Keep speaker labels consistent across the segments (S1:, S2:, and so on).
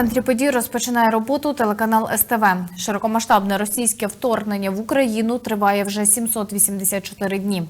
S1: центрі подій розпочинає роботу телеканал СТВ. Широкомасштабне російське вторгнення в Україну триває вже 784 дні.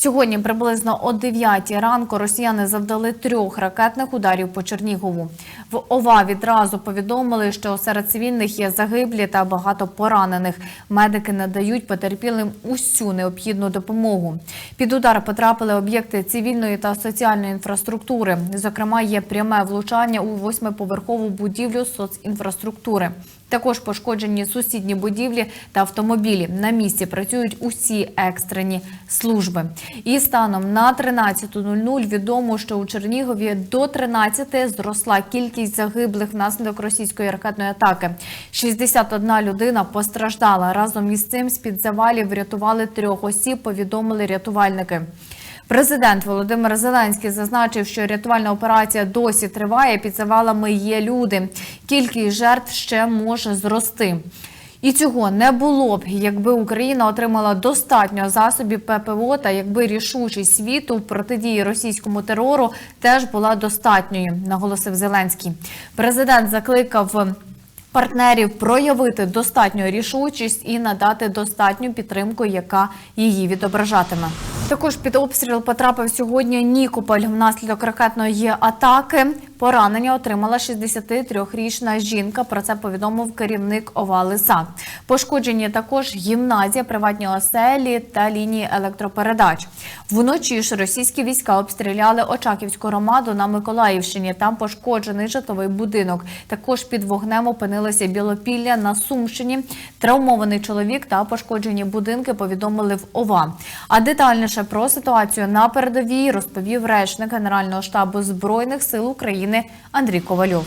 S1: Сьогодні приблизно о 9 ранку росіяни завдали трьох ракетних ударів по Чернігову. В ОВА відразу повідомили, що серед цивільних є загиблі та багато поранених. Медики надають потерпілим усю необхідну допомогу. Під удар потрапили об'єкти цивільної та соціальної інфраструктури. Зокрема, є пряме влучання у восьмиповерхову будівлю соцінфраструктури. Також пошкоджені сусідні будівлі та автомобілі. На місці працюють усі екстрені служби. І станом на 13.00 відомо, що у Чернігові до 13 зросла кількість загиблих внаслідок російської ракетної атаки. 61 людина постраждала. Разом із цим з-під завалів врятували трьох осіб, повідомили рятувальники. Президент Володимир Зеленський зазначив, що рятувальна операція досі триває. Під завалами є люди. Кількість жертв ще може зрости. І цього не було б, якби Україна отримала достатньо засобів ППО та якби рішучість світу в протидії російському терору теж була достатньою, наголосив Зеленський. Президент закликав партнерів проявити достатню рішучість і надати достатню підтримку, яка її відображатиме. Також під обстріл потрапив сьогодні Нікополь внаслідок ракетної атаки. Поранення отримала 63-річна жінка. Про це повідомив керівник ОВА «Лиса». Пошкоджені також гімназія, приватні оселі та лінії електропередач. Вночі ж російські війська обстріляли Очаківську громаду на Миколаївщині. Там пошкоджений житловий будинок. Також під вогнем опинилося Білопілля на Сумщині. Травмований чоловік та пошкоджені будинки повідомили в ОВА. А детальніше про ситуацію на передовій розповів речник Генерального штабу збройних сил України Андрій Ковальов.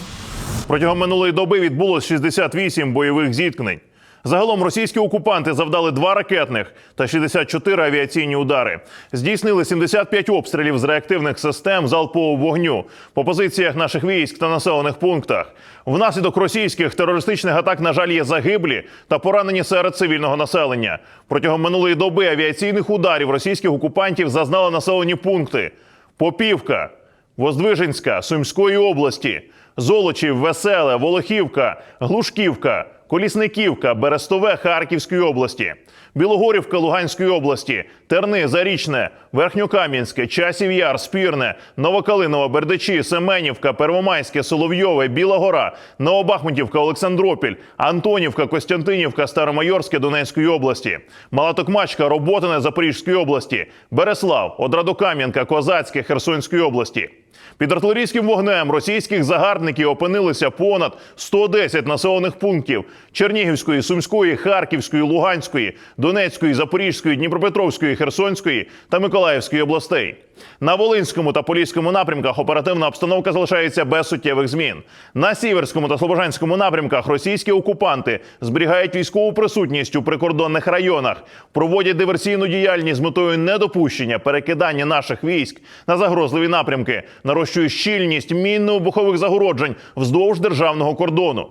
S2: Протягом минулої доби відбулось 68 бойових зіткнень. Загалом російські окупанти завдали два ракетних та 64 авіаційні удари. Здійснили 75 обстрілів з реактивних систем залпового вогню по позиціях наших військ та населених пунктах. Внаслідок російських терористичних атак, на жаль, є загиблі та поранені серед цивільного населення. Протягом минулої доби авіаційних ударів російських окупантів зазнали населені пункти: Попівка, Воздвиженська, Сумської області, Золочів, Веселе, Волохівка, Глушківка, Колісниківка, Берестове Харківської області, Білогорівка Луганської області, Терни, Зарічне, Верхньокам'янське, Часів Яр, Спірне, Новокалинова, Бердичі, Семенівка, Первомайське, Соловйове, Біла Гора, Новобахмутівка, Олександропіль, Антонівка, Костянтинівка, Старомайорське Донецької області, Малатокмачка, Роботине Запорізької області, Береслав, Одрадокам'янка, Козацьке Херсонської області. Під артилерійським вогнем російських загарбників опинилися понад 110 населених пунктів. Чернігівської, Сумської, Харківської, Луганської, Донецької, Запорізької, Дніпропетровської, Херсонської та Миколаївської областей. На Волинському та Поліському напрямках оперативна обстановка залишається без суттєвих змін. На Сіверському та Слобожанському напрямках російські окупанти зберігають військову присутність у прикордонних районах, проводять диверсійну діяльність з метою недопущення перекидання наших військ на загрозливі напрямки, нарощують щільність мінно-вибухових загороджень вздовж державного кордону.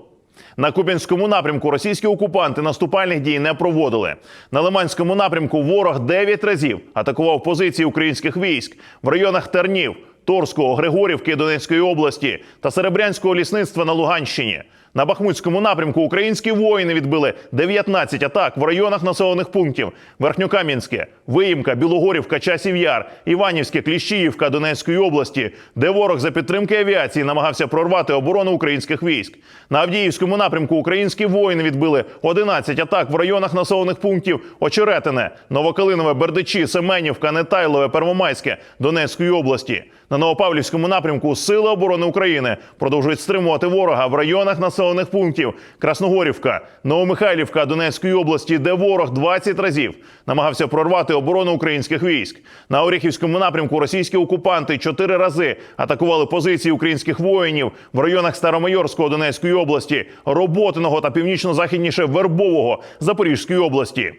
S2: На Куп'янському напрямку російські окупанти наступальних дій не проводили. На Лиманському напрямку ворог 9 разів атакував позиції українських військ в районах Тернів, Торського, Григорівки Донецької області та Серебрянського лісництва на Луганщині. На Бахмутському напрямку українські воїни відбили 19 атак в районах населених пунктів: Верхньокам'янське, Виїмка, Білогорівка, Часів Яр, Іванівське, Кліщіївка Донецької області, де ворог за підтримки авіації намагався прорвати оборону українських військ. На Авдіївському напрямку українські воїни відбили 11 атак в районах населених пунктів Очеретине, Новокалинове, Бердичі, Семенівка, Нетайлове, Первомайське Донецької області. На Новопавлівському напрямку Сили оборони України продовжують стримувати ворога в районах населених пунктів Красногорівка, Новомихайлівка Донецької області, де ворог 20 разів намагався прорвати оборону українських військ. На Оріхівському напрямку російські окупанти чотири рази атакували позиції українських воїнів в районах Старомайорського Донецької області, Роботиного та північно-західніше Вербового Запорізької області.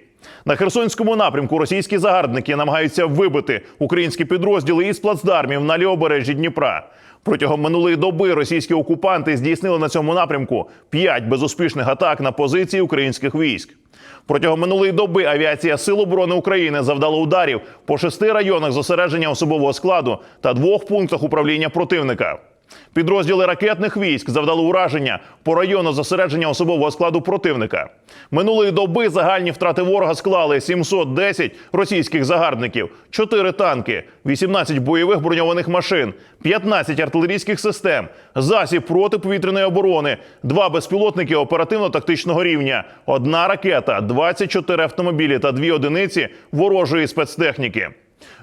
S2: На Херсонському напрямку російські загарбники намагаються вибити українські підрозділи із плацдармів на лівобережжі Дніпра. Протягом минулої доби російські окупанти здійснили на цьому напрямку п'ять безуспішних атак на позиції українських військ. Протягом минулої доби авіація Сил оборони України завдала ударів по шести районах зосередження особового складу та двох пунктах управління противника. Підрозділи ракетних військ завдали ураження по району зосередження особового складу противника. Минулої доби загальні втрати ворога склали 710 російських загарбників, 4 танки, 18 бойових броньованих машин, 15 артилерійських систем, засіб протиповітряної оборони, 2 безпілотники оперативно-тактичного рівня, одна ракета, 24 автомобілі та 2 одиниці ворожої спецтехніки.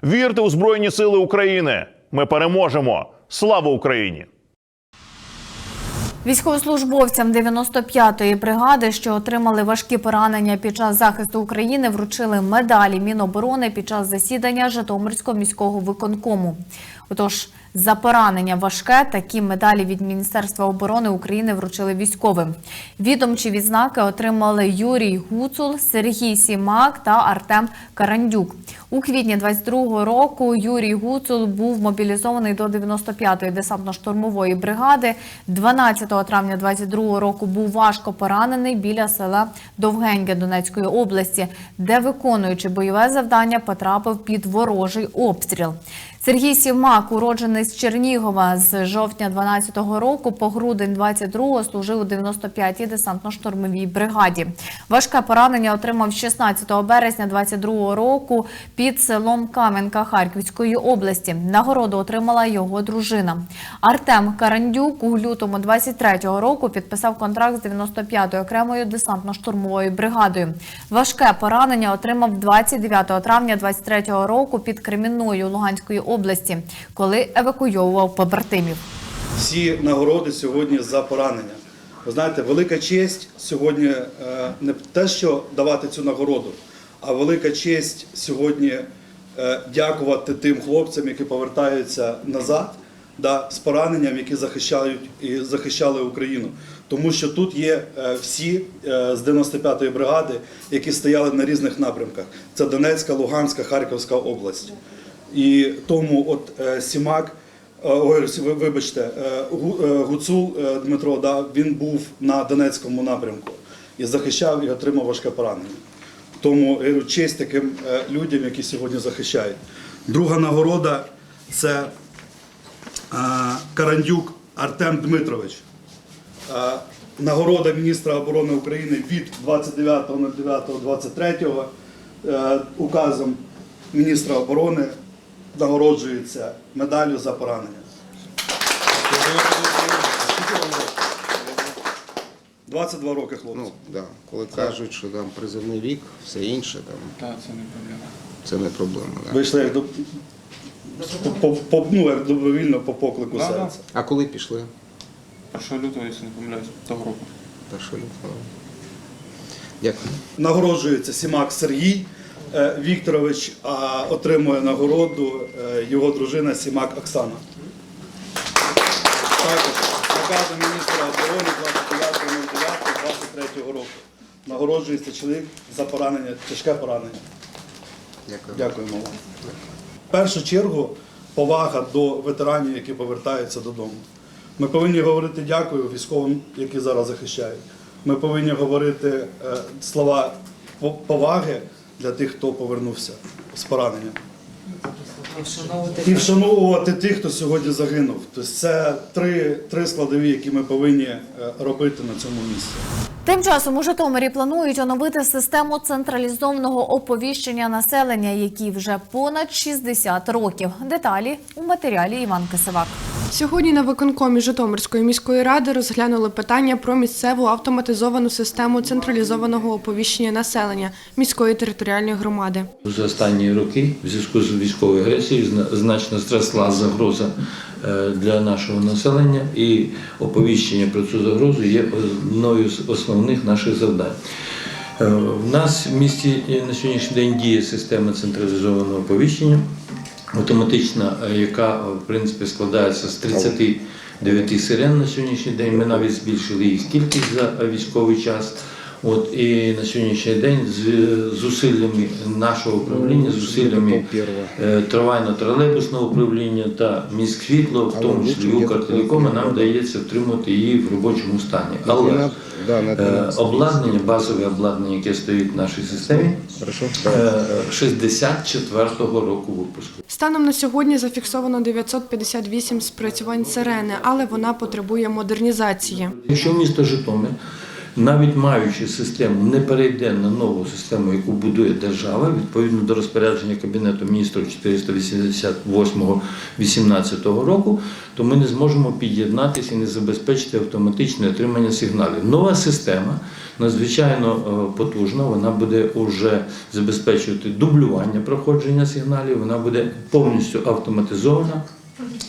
S2: Вірте у Збройні Сили України! Ми переможемо! Слава Україні!
S1: Військовослужбовцям 95-ї бригади, що отримали важкі поранення під час захисту України, вручили медалі Міноборони під час засідання Житомирського міського виконкому. Отож, за поранення важке такі медалі від Міністерства оборони України вручили військовим. Відомчі відзнаки отримали Юрій Гуцул, Сергій Сімак та Артем Карандюк. У квітні 22-го року Юрій Гуцул був мобілізований до 95-ї десантно-штурмової бригади. 12 травня 22-го року був важко поранений біля села Довгеньке Донецької області, де виконуючи бойове завдання потрапив під ворожий обстріл. Сергій Сівмак, уроджений з Чернігова з жовтня 12-го року, по грудень 22-го служив у 95-й десантно-штурмовій бригаді. Важке поранення отримав 16 березня 22-го року під селом Кам'янка Харківської області. Нагороду отримала його дружина. Артем Карандюк у лютому 23-го року підписав контракт з 95-ю окремою десантно-штурмовою бригадою. Важке поранення отримав 29 травня 23-го року під Кремінною Луганської області, коли евакуйовував побратимів.
S3: всі нагороди сьогодні за поранення. Ви знаєте, велика честь сьогодні е, не те, що давати цю нагороду, а велика честь сьогодні е, дякувати тим хлопцям, які повертаються назад да, з пораненням, які захищають і захищали Україну. Тому що тут є е, всі з 95-ї бригади, які стояли на різних напрямках. Це Донецька, Луганська, Харківська область. І тому от Сімак, ой, ви- вибачте, е, е, Гуцул е, Дмитро, да, він був на Донецькому напрямку і захищав і отримав важке поранення. Тому я честь таким е, людям, які сьогодні захищають. Друга нагорода це е, Карандюк Артем Дмитрович. Е, Нагорода міністра оборони України від 29.09.23 е, указом міністра оборони нагороджується медаллю за поранення. 22 роки, хлопці.
S4: Ну, да. Коли кажуть, що там призовний вік, все інше, там,
S5: Так, це не проблема.
S4: це не проблема. Да.
S3: Вийшли як до по, по, по- ну, як добровільно по поклику
S5: Да, да.
S3: серця.
S4: А коли пішли?
S5: 1 лютого, якщо не помиляюсь, того року.
S4: Першого лютого. Дякую.
S3: Нагороджується Сімак Сергій Вікторович, а отримує нагороду е, його дружина Сімак Оксана. Також наказом міністра оборони 29.09.23 року. Нагороджується чоловік за поранення, тяжке поранення. Дякуємо вам. В першу чергу повага до ветеранів, які повертаються додому. Ми повинні говорити дякую військовим, які зараз захищають. Ми повинні говорити е, слова поваги для тих, хто повернувся з поранення. І вшановувати тих, хто сьогодні загинув. Тобто це три, три складові, які ми повинні е, робити на цьому місці.
S1: Тим часом у Житомирі планують оновити систему централізованого оповіщення населення, якій вже понад 60 років. Деталі у матеріалі Іван Кисивак.
S6: Сьогодні на виконкомі Житомирської міської ради розглянули питання про місцеву автоматизовану систему централізованого оповіщення населення міської територіальної громади.
S7: За останні роки в зв'язку з військовою агресією значно зросла загроза е, для нашого населення, і оповіщення про цю загрозу є одною з основних наших завдань. Е, В нас в місті е, на сьогоднішній день діє система централізованого оповіщення, автоматична, е, яка е, в принципі складається з 39 сирен на сьогоднішній день. Ми навіть збільшили їх кількість за е, військовий час. От і на сьогоднішній день з зусиллями нашого управління, зусиллями е, трамвайно-тролейбусного управління та міськсвітло, в тому числі Укртелекома, нам вдається втримати її в робочому стані. Але
S4: Да, на
S7: е, обладнання, базове обладнання, яке стоїть в нашій системі, е, 64-го року випуску.
S6: Станом на сьогодні зафіксовано 958 спрацювань сирени, але вона потребує модернізації.
S7: Якщо місто Житомир, навіть маючи систему, не перейде на нову систему, яку будує держава, відповідно до розпорядження Кабінету міністрів 488-18 року, то ми не зможемо під'єднатися і не забезпечити автоматичне отримання сигналів. Нова система надзвичайно е, потужна, вона буде вже забезпечувати дублювання проходження сигналів, вона буде повністю автоматизована.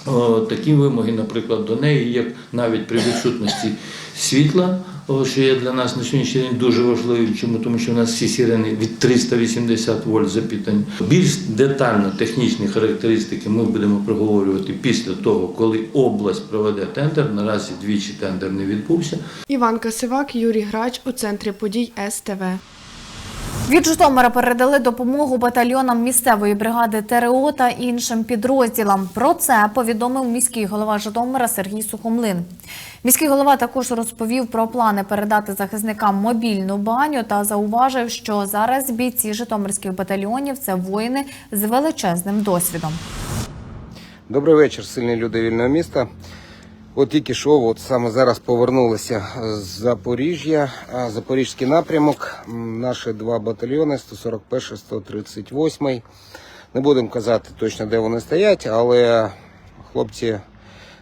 S7: О, Такі вимоги, наприклад, до неї, як навіть при відсутності світла, о, що є для нас на сьогоднішній день дуже важливим, чому тому що в нас всі сирени від 380 вольт запітані. Більш детально технічні характеристики ми будемо проговорювати після того, коли область проведе тендер. Наразі двічі тендер не відбувся.
S6: Іван Касивак, Юрій Грач у центрі подій СТВ.
S1: Від Житомира передали допомогу батальйонам місцевої бригади ТРО та іншим підрозділам. Про це повідомив міський голова Житомира Сергій Сухомлин. Міський голова також розповів про плани передати захисникам мобільну баню та зауважив, що зараз бійці житомирських батальйонів це воїни з величезним досвідом.
S4: Добрий вечір, сильні люди вільного міста. От тільки що, от саме зараз повернулися з Запоріжжя, Запорізький напрямок. Наші два батальйони 141, 138. Не будемо казати точно, де вони стоять, але хлопці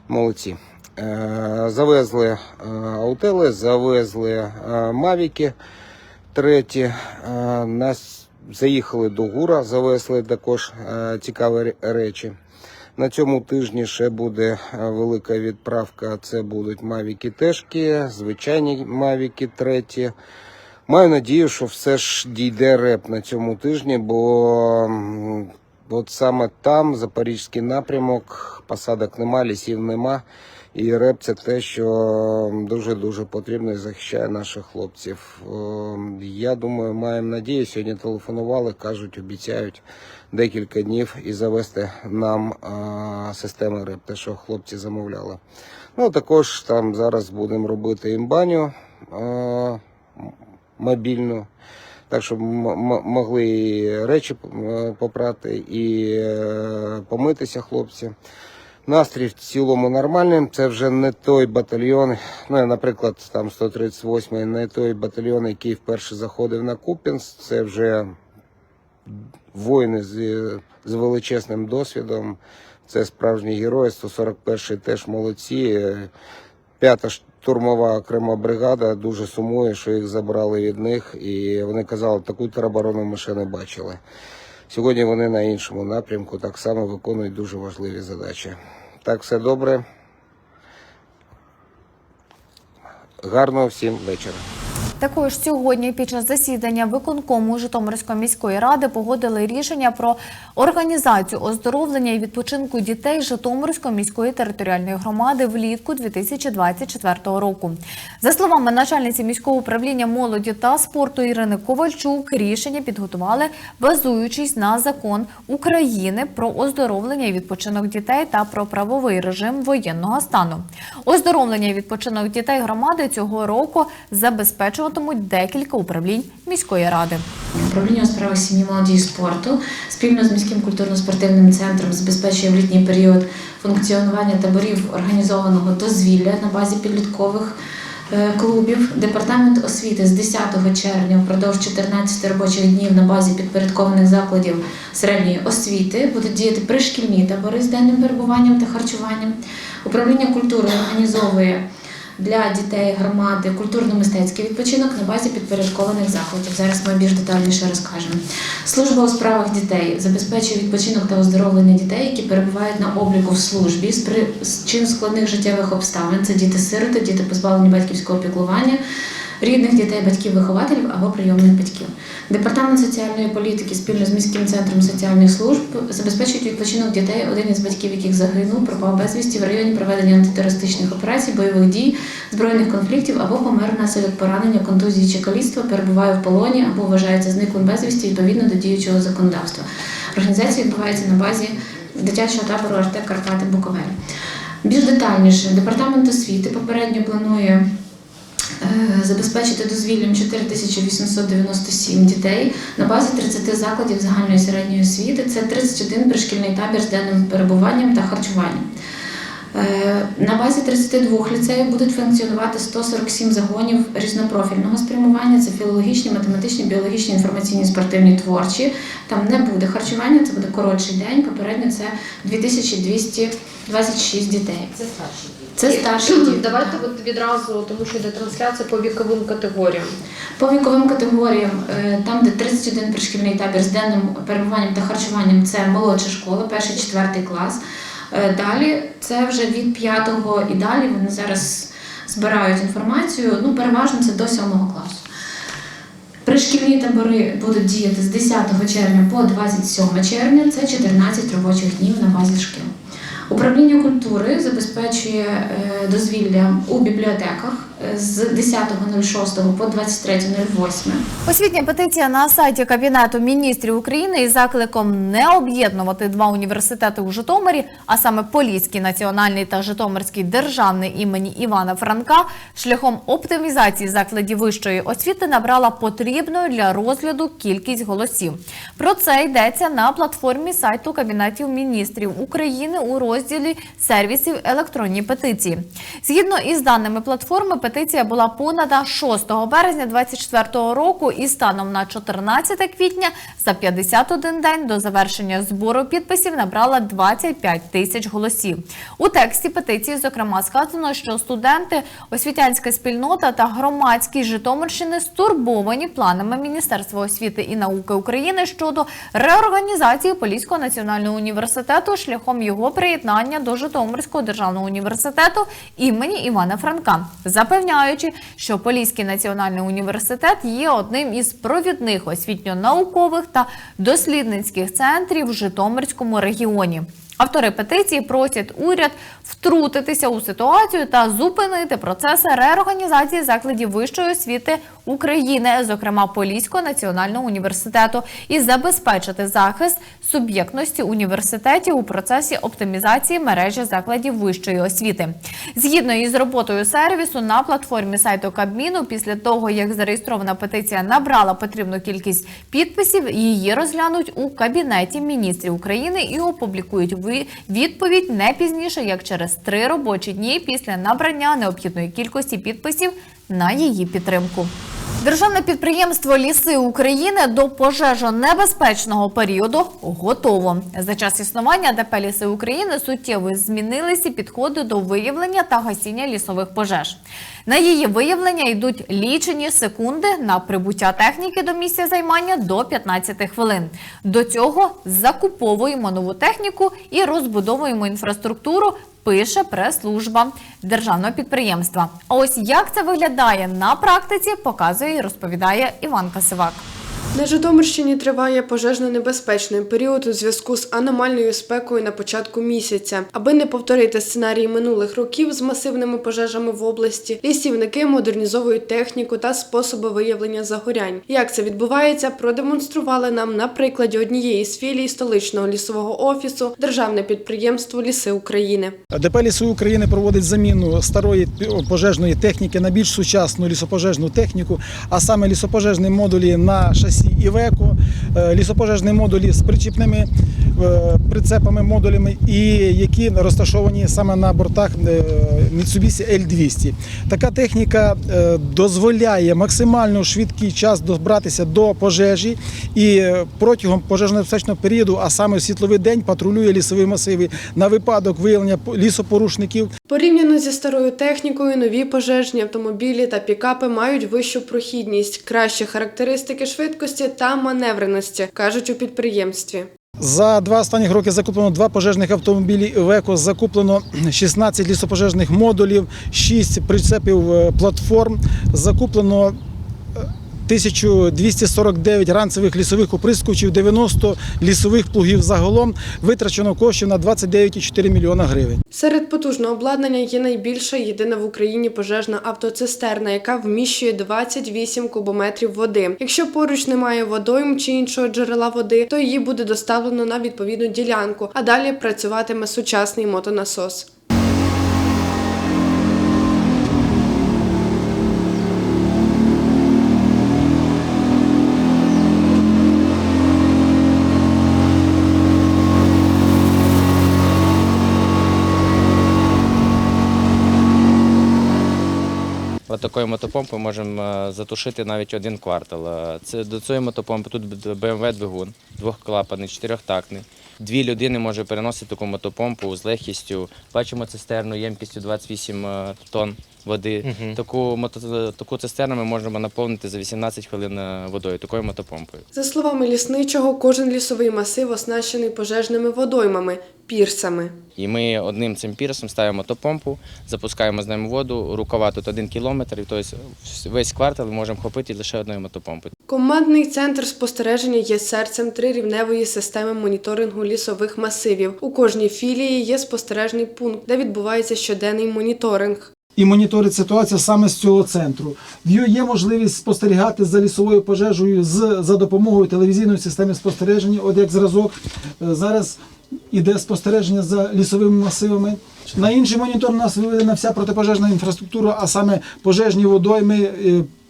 S4: молодці. Е, Завезли е, аутели, завезли е, мавіки треті. Нас заїхали до Гура, завезли також цікаві речі. На цьому тижні ще буде е, велика відправка. Це будуть мавіки тежкі, звичайні мавіки треті. Маю надію, що все ж дійде реп на цьому тижні, бо от саме там, запорізький напрямок, посадок нема, лісів нема. І реп це те, що дуже-дуже потрібно і захищає наших хлопців. Ем, Я думаю, маємо надію. Сьогодні телефонували, кажуть, обіцяють декілька днів і завести нам системи РЕП, те, що хлопці замовляли. Ну, також там зараз будемо робити імбаню мобільну. Так, щоб могли речі е, попрати, і е, помитися хлопці. Настрій в цілому нормальний. Це вже не той батальйон. Ну, наприклад, там 138-й, не той батальйон, який вперше заходив на Купінськ. Це вже воїни з, з величезним досвідом. Це справжні герої. 141-й теж молодці. П'ята штурмова окрема бригада дуже сумує, що їх забрали від них. І вони казали, таку тероборону ми ще не бачили. Сьогодні вони на іншому напрямку так само виконують дуже важливі задачі. Так, все добре. Гарного всім вечора.
S1: Також сьогодні під час засідання виконкому Житомирської міської ради погодили рішення про організацію оздоровлення і відпочинку дітей Житомирської міської територіальної громади влітку 2024 року. За словами начальниці міського управління молоді та спорту Ірини Ковальчук, рішення підготували, базуючись на закон України про оздоровлення і відпочинок дітей та про правовий режим воєнного стану. Оздоровлення і відпочинок дітей громади цього року забезпечуватимуть декілька управлінь міської ради.
S8: Управління у справах сім'ї, молоді і спорту спільно з міським культурно-спортивним центром забезпечує в літній період функціонування таборів організованого дозвілля на базі підліткових е, клубів. Департамент освіти з 10 червня впродовж 14 робочих днів на базі підпорядкованих закладів середньої освіти будуть діяти пришкільні табори з денним перебуванням та харчуванням. Управління культури організовує для дітей громади культурно-мистецький відпочинок на базі підпорядкованих заходів. Зараз ми більш детальніше розкажемо. Служба у справах дітей забезпечує відпочинок та оздоровлення дітей, які перебувають на обліку в службі з причин складних життєвих обставин. Це діти-сироти, діти позбавлені батьківського піклування. Рідних дітей, батьків, вихователів або прийомних батьків. Департамент соціальної політики спільно з міським центром соціальних служб забезпечують відпочинок дітей, один із батьків, яких загинув, пропав безвісті в районі проведення антитерористичних операцій, бойових дій, збройних конфліктів або помер внаслідок поранення, контузії чи каліцтва, перебуває в полоні або вважається зниклим безвісті відповідно до діючого законодавства. Організація відбувається на базі дитячого табору Арте Карпати Буковель. Більш детальніше, департамент освіти попередньо планує забезпечити дозвіллям 4897 дітей на базі 30 закладів загальної середньої освіти. Це 31 пришкільний табір з денним перебуванням та харчуванням. Е, На базі 32 ліцеїв будуть функціонувати 147 загонів різнопрофільного спрямування. Це філологічні, математичні, біологічні, інформаційні, спортивні, творчі. Там не буде харчування, це буде коротший день. Попередньо це 2226 дітей.
S9: Це старші діти.
S8: Це старші діти.
S9: Давайте от відразу, тому що йде трансляція по віковим категоріям.
S8: По віковим категоріям, е, там, де 31 пришкільний табір з денним перебуванням та харчуванням, це молодша школа, перший, четвертий клас. Е, Далі це вже від п'ятого і далі. Вони зараз збирають інформацію. Ну, переважно це до 7 класу. Пришкільні табори будуть діяти з 10 червня по 27 червня. Це 14 робочих днів на базі шкіл. Управління культури забезпечує е, дозвілля у бібліотеках з 10.06 по 23.08.
S1: Освітня петиція на сайті Кабінету міністрів України із закликом не об'єднувати два університети у Житомирі, а саме Поліський національний та Житомирський державний імені Івана Франка, шляхом оптимізації закладів вищої освіти набрала потрібну для розгляду кількість голосів. Про це йдеться на платформі сайту Кабінетів міністрів України у розділі сервісів електронні петиції. Згідно із даними платформи, петиція була подана 6 березня 2024 року і станом на 14 квітня за 51 день до завершення збору підписів набрала 25 тисяч голосів. У тексті петиції, зокрема, сказано, що студенти, освітянська спільнота та громадськість Житомирщини стурбовані планами Міністерства освіти і науки України щодо реорганізації Поліського національного університету шляхом його приєднання до Житомирського державного університету імені Івана Франка, запевняючи, що Поліський національний університет є одним із провідних освітньо-наукових та дослідницьких центрів в Житомирському регіоні. Автори петиції просять уряд втрутитися у ситуацію та зупинити процеси реорганізації закладів вищої освіти України, зокрема Поліського національного університету, і забезпечити захист суб'єктності університетів у процесі оптимізації мережі закладів вищої освіти. Згідно із роботою сервісу на платформі сайту Кабміну, після того як зареєстрована петиція набрала потрібну кількість підписів, її розглянуть у кабінеті міністрів України і опублікують ви- відповідь не пізніше як через три робочі дні після набрання необхідної кількості підписів на її підтримку. Державне підприємство Ліси України до пожежонебезпечного періоду готово. За час існування ДП Ліси України суттєво змінилися підходи до виявлення та гасіння лісових пожеж. На її виявлення йдуть лічені секунди на прибуття техніки до місця займання до 15 хвилин. До цього закуповуємо нову техніку і розбудовуємо інфраструктуру пише прес-служба державного підприємства. Ось як це виглядає на практиці, показує і розповідає Іван Касивак.
S6: На Житомирщині триває пожежно-небезпечний період у зв'язку з аномальною спекою на початку місяця. Аби не повторити сценарій минулих років з масивними пожежами в області, лісівники модернізовують техніку та способи виявлення загорянь. Як це відбувається, продемонстрували нам на прикладі однієї з філій столичного лісового офісу Державне підприємство Ліси України.
S10: ДП «Ліси України проводить заміну старої пожежної техніки на більш сучасну лісопожежну техніку, а саме лісопожежні модулі на шасі Івеко, е, лісопожежні модулі з причіпними е, прицепами, модулями, і які розташовані саме на бортах е, Mitsubishi L200. Така техніка дозволяє максимально швидкий час добратися до пожежі і протягом пожежно-безпечного періоду, а саме в світловий день, патрулює лісові масиви на випадок виявлення лісопорушників.
S6: Порівняно зі старою технікою, нові пожежні автомобілі та пікапи мають вищу прохідність, кращі характеристики швидкості та маневреності, кажуть у підприємстві.
S10: За два останніх роки закуплено два пожежних автомобілі «Івеко», закуплено 16 лісопожежних модулів, 6 прицепів е, платформ, закуплено 1249 ранцевих лісових оприскувачів, 90 лісових плугів загалом витрачено коштів на 29,4 мільйона гривень.
S6: Серед потужного обладнання є найбільша єдина в Україні пожежна автоцистерна, яка вміщує 28 кубометрів води. Якщо поруч немає водойм чи іншого джерела води, то її буде доставлено на відповідну ділянку, а далі працюватиме сучасний мотонасос.
S11: Такою мотопомпою можемо е, затушити навіть один квартал. Е, Це до цієї мотопомпи тут BMW двигун, двохклапаний, чотирьохтактний. Дві людини може переносити таку мотопомпу з легкістю. Бачимо цистерну ємкістю 28 е, тонн води. Таку мото, таку цистерну ми можемо наповнити за 18 хвилин е, водою, такою мотопомпою.
S6: За словами лісничого, кожен лісовий масив оснащений пожежними водоймами пірсами.
S11: І ми одним цим пірсом ставимо мотопомпу, запускаємо з ним воду. Рукава тут один кілометр, і тобто весь квартал ми можемо хопити лише одною мотопомпою.
S6: Командний центр спостереження є серцем трирівневої системи моніторингу лісових масивів. У кожній філії є спостережний пункт, де відбувається щоденний моніторинг.
S10: І моніторить ситуацію саме з цього центру. В його є можливість спостерігати за лісовою пожежею з за допомогою телевізійної системи спостереження. От як зразок е, зараз іде спостереження за лісовими масивами. На інший монітор у нас виведена вся протипожежна інфраструктура, а саме пожежні водойми.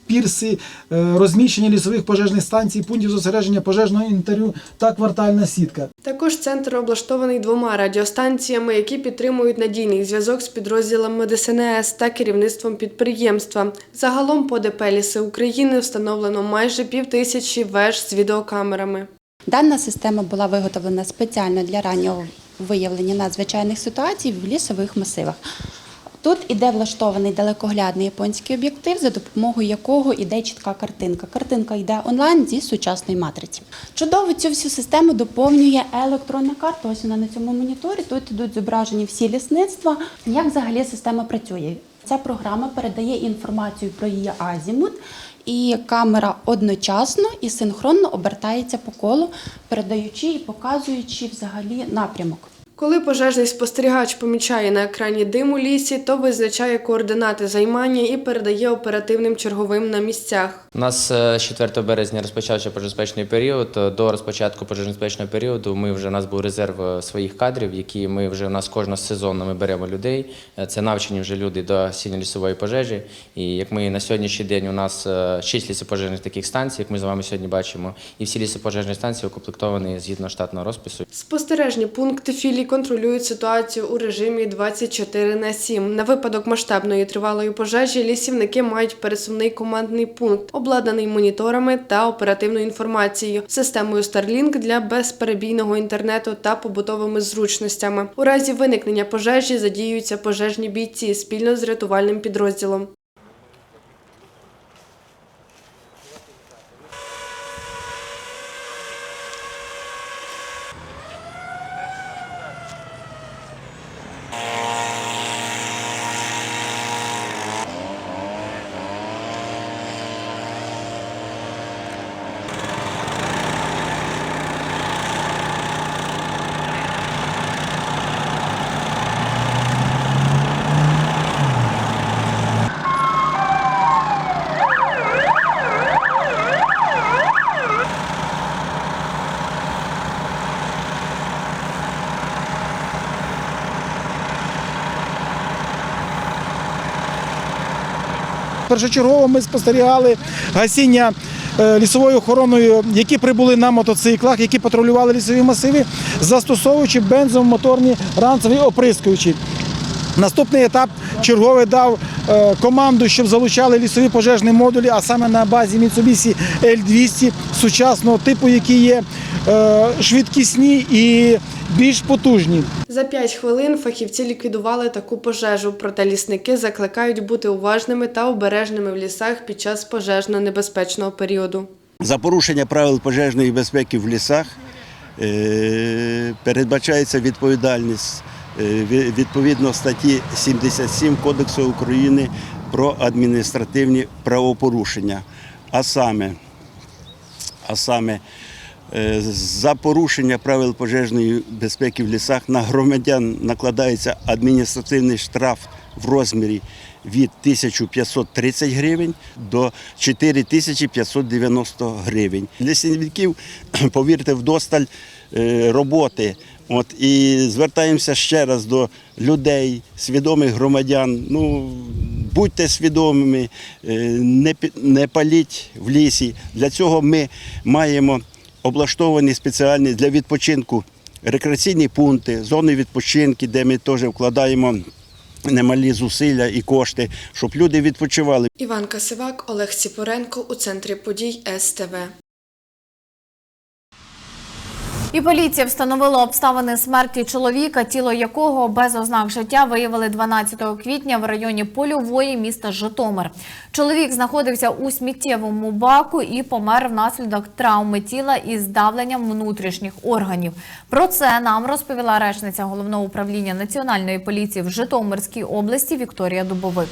S10: Пірси, е, розміщення лісових пожежних станцій, пунктів зосередження пожежного інвентарю та квартальна сітка.
S6: Також центр облаштований двома радіостанціями, які підтримують надійний зв'язок з підрозділами ДСНС та керівництвом підприємства. Загалом по ДП «Ліси України встановлено майже півтисячі веж з відеокамерами.
S12: Дана система була виготовлена спеціально для раннього виявлення надзвичайних ситуацій в лісових масивах. Тут іде влаштований далекоглядний японський об'єктив, за допомогою якого йде чітка картинка. Картинка йде онлайн зі сучасної матриці. Чудово цю всю систему доповнює електронна карта. Ось вона на цьому моніторі. Тут ідуть зображені всі лісництва. Як взагалі система працює? Ця програма передає інформацію про її азімут, і камера одночасно і синхронно обертається по колу, передаючи і показуючи взагалі напрямок.
S6: Коли пожежний спостерігач помічає на екрані дим у лісі, то визначає координати займання і передає оперативним черговим на місцях.
S11: У нас е, з 4 березня розпочався пожежнобезпечний період. Е, До розпочатку пожежнобезпечного періоду ми вже у нас був резерв е, своїх кадрів, які ми вже у нас кожного сезону ми беремо людей. Е, Це навчені вже люди до осінньо лісової пожежі. І як ми на сьогоднішній день у нас е, 6 лісопожежних таких станцій, як ми з вами сьогодні бачимо, і всі лісопожежні станції укомплектовані згідно штатного розпису.
S6: Спостережні пункти філій контролюють ситуацію у режимі 24 на 7. На випадок масштабної тривалої пожежі лісівники мають пересувний командний пункт, обладнаний моніторами та оперативною інформацією, системою Starlink для безперебійного інтернету та побутовими зручностями. У разі виникнення пожежі задіюються пожежні бійці спільно з рятувальним підрозділом.
S10: Першочергово ми спостерігали гасіння е, лісовою охороною, які прибули на мотоциклах, які патрулювали лісові масиви, застосовуючи бензомоторні ранцеві оприскуючі. Наступний етап черговий дав команду, щоб залучали лісові пожежні модулі, а саме на базі Mitsubishi L200 сучасного типу, які є е, швидкісні і більш потужні.
S6: За 5 хвилин фахівці ліквідували таку пожежу, проте лісники закликають бути уважними та обережними в лісах під час пожежно-небезпечного періоду.
S13: За порушення правил пожежної безпеки в лісах е, передбачається відповідальність е, ві- відповідно статті 77 Кодексу України про адміністративні правопорушення. А саме, а саме е, за порушення правил пожежної безпеки в лісах на громадян накладається адміністративний штраф в розмірі від 1530 гривень до 4590 гривень. Для повірте, вдосталь е, роботи. От, і звертаємося ще раз до людей, свідомих громадян. Ну, будьте свідомими, е, не, не паліть в лісі. Для цього ми маємо облаштовані спеціальні для відпочинку рекреаційні пункти, зони відпочинку, де ми теж вкладаємо немалі зусилля і кошти, щоб люди відпочивали.
S6: Іван Касивак, Олег Ціпоренко у центрі подій СТВ.
S1: І поліція встановила обставини смерті чоловіка, тіло якого без ознак життя виявили 12 квітня в районі Польової міста Житомир. Чоловік знаходився у сміттєвому баку і помер внаслідок травми тіла із здавленням внутрішніх органів. Про це нам розповіла речниця головного управління національної поліції в Житомирській області Вікторія Дубовик.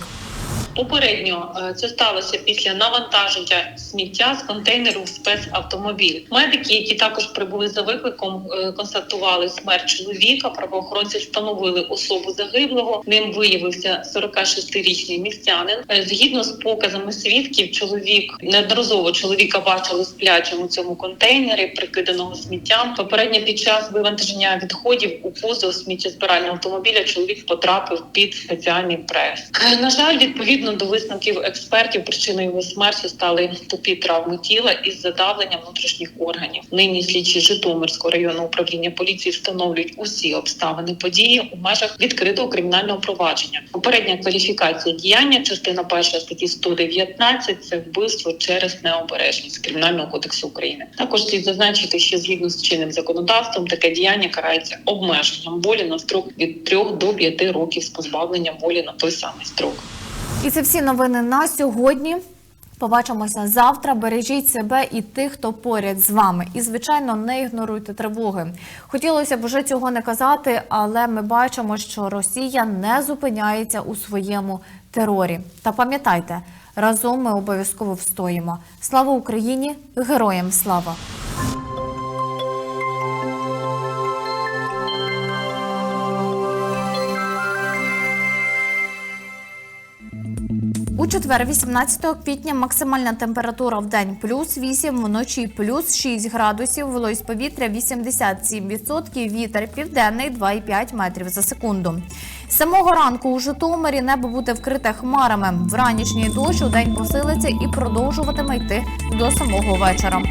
S14: Попередньо е, це сталося після навантаження сміття з контейнеру в спецавтомобіль. Медики, які також прибули за викликом, е, констатували смерть чоловіка. Правоохоронці встановили особу загиблого. Ним виявився 46-річний містянин. Е, Згідно з показами свідків, чоловік неодноразово чоловіка бачили сплячим у цьому контейнері, прикиданого сміттям. Попередньо під час вивантаження відходів у кузов сміттєзбирального автомобіля чоловік потрапив під спеціальний прес. На жаль, відповідно до висновків експертів, причиною його смерті стали тупі травми тіла із задавленням внутрішніх органів. Нині слідчі Житомирського районного управління поліції встановлюють усі обставини події у межах відкритого кримінального провадження. Попередня кваліфікація діяння, частина перша статті 119 – це вбивство через необережність кримінального кодексу України. Також слід зазначити, що згідно з чинним законодавством таке діяння карається обмеженням волі на строк від 3 до 5 років з позбавленням волі на той самий строк.
S1: І це всі новини на сьогодні. Побачимося завтра. Бережіть себе і тих, хто поряд з вами. І звичайно, не ігноруйте тривоги. Хотілося б вже цього не казати, але ми бачимо, що Росія не зупиняється у своєму терорі. Та пам'ятайте, разом ми обов'язково встоїмо. Слава Україні! Героям слава! Четвер, 18 квітня, максимальна температура в день плюс 8, вночі плюс 6 градусів, вологість повітря 87%, вітер південний 2,5 метрів за секунду. Самого ранку у Житомирі небо буде вкрите хмарами. Вранішній дощ у день посилиться і продовжуватиме йти до самого вечора.